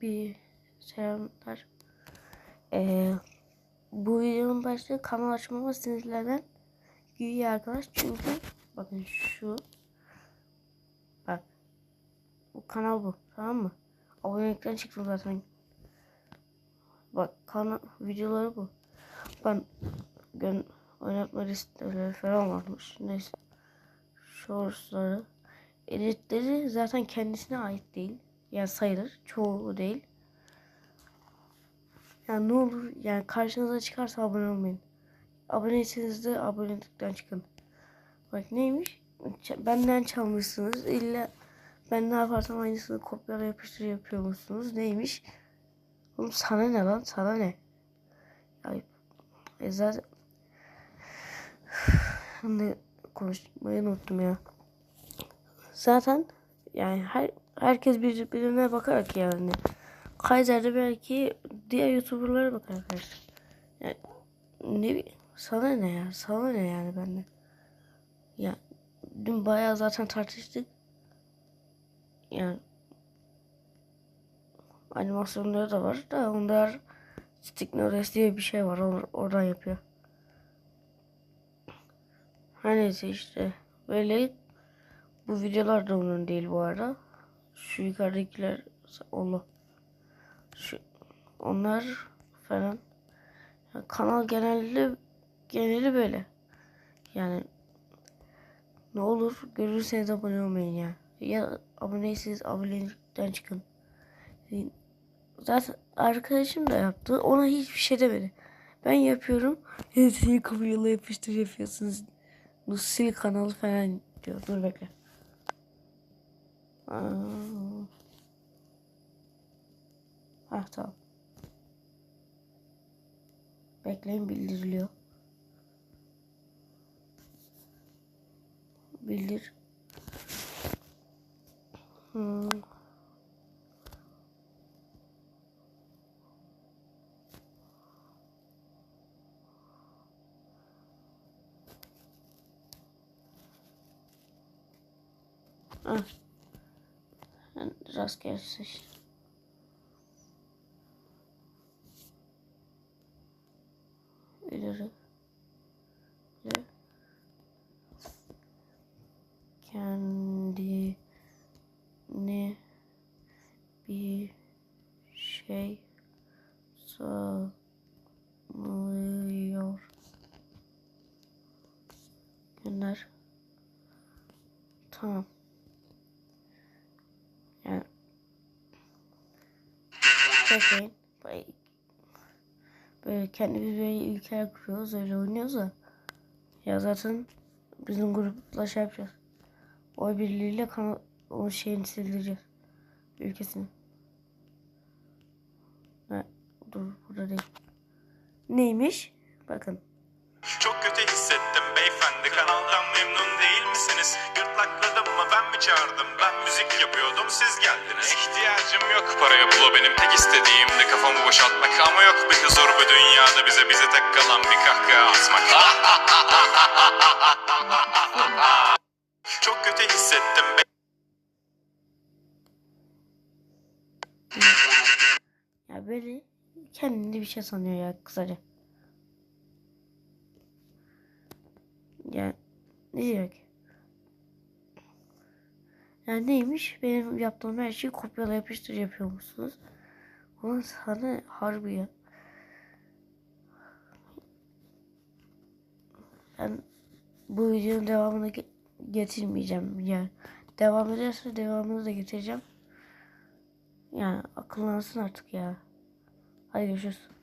bir selamlar. Ee, bu videonun başlığı kanal açmama sinirlenen güya arkadaş çünkü bakın şu bak bu kanal bu tamam mı? Abonelikten çıktım zaten. Bak kanal videoları bu. Ben gün oynatma listeleri falan varmış. Neyse. Shortsları. Editleri zaten kendisine ait değil. Yani sayılır. Çoğu değil. Yani ne olur yani karşınıza çıkarsa abone olmayın. Aboneyseniz de abonelikten çıkın. Bak neymiş? Benden çalmışsınız. İlla ben ne yaparsam aynısını kopyala yapıştır yapıyormuşsunuz. Neymiş? Oğlum sana ne lan? Sana ne? Ayıp. E zaten ne konuşmayı unuttum ya. Zaten yani her herkes birbirine bakarak yani. Kaiser de belki diğer YouTuber'lara bakar arkadaşlar. Yani ne sana ne ya? Sana ne yani benden? Ya dün bayağı zaten tartıştık. Yani animasyonları da var da onlar Stick Notes diye bir şey var. Or- oradan yapıyor. Her neyse işte. Böyle bu videolar da onun değil bu arada. Şu yukarıdakiler Allah. Şu onlar falan. Ya kanal genelde geneli böyle. Yani ne olur görürseniz abone olmayın ya. Ya aboneyseniz abonelikten çıkın. Zaten arkadaşım da yaptı. Ona hiçbir şey demedi. Ben yapıyorum. Hepsini kopyala yapıştır yapıyorsunuz. Bu sil kanalı falan diyor. Dur bekle. Aa. Ah tamam. Bekleyin bildiriliyor. Bildir. Hmm. Ah. Ben rastgele seçtim. İleri. İleri. Kendine bir şey sanıyor. Gönder. Tamam. Yani bekleyin. Böyle- kendimiz böyle ülkeler kuruyoruz öyle oynuyoruz da. Ya zaten bizim grupla şey yapacağız. Oy birliğiyle kanal o şeyini sildireceğiz. Ülkesini. Ha, dur burada değil. Neymiş? Bakın. Çok kötü hissettim beyefendi misiniz? Çağırdım? Ben müzik yapıyordum siz geldiniz. İhtiyacım yok paraya bula benim tek istediğim de kafamı boşaltmak ama yok bir huzur bu dünyada bize bize tek kalan bir kahkaha atmak. Çok kötü hissettim Ya böyle kendini bir şey sanıyor ya kısaca. Ya ne diyor ki? Ya neymiş? Benim yaptığım her şeyi kopyala yapıştır yapıyormuşsunuz. Ulan sana harbi ya. Ben bu videonun devamını ge- getirmeyeceğim ya. Devam ederse devamını da getireceğim. Yani akıllansın artık ya. Hadi görüşürüz.